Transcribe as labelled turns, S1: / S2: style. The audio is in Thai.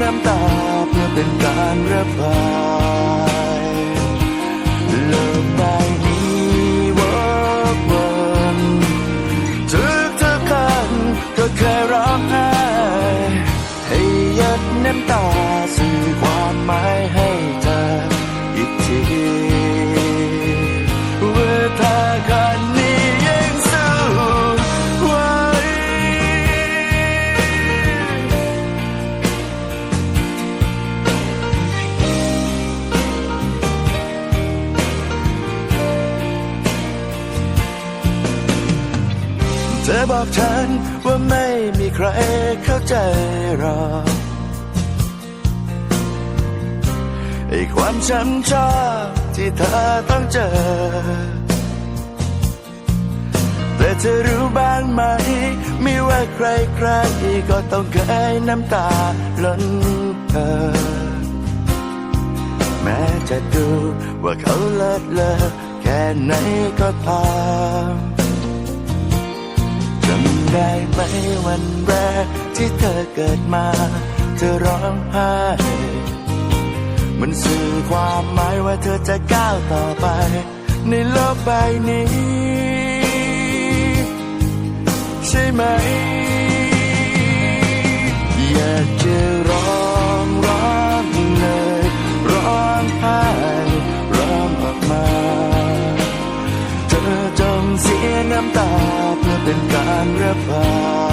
S1: น้ำตาเพื่อเป็นการระบาย อบอกฉันว่าไม่มีใครเข้าใจหรอกไอ้ความช้ำชอกที่เธอต้องเจอ แต่เธอรู้บ้างไหม ไม่ว่าใครใครก็ต้องเคยน้ำตาล้นเธอ แม้จะดูว่าเขาเลิศเลอแค่ไหนก็ตาม ได้ไหมวันแรกที่เธอเกิดมา เธอร้องไห้มันสื่อความหมายว่าเธอจะก้าวต่อไป ในโลกใบนี้ ใช่ไหม เป็นการระบาย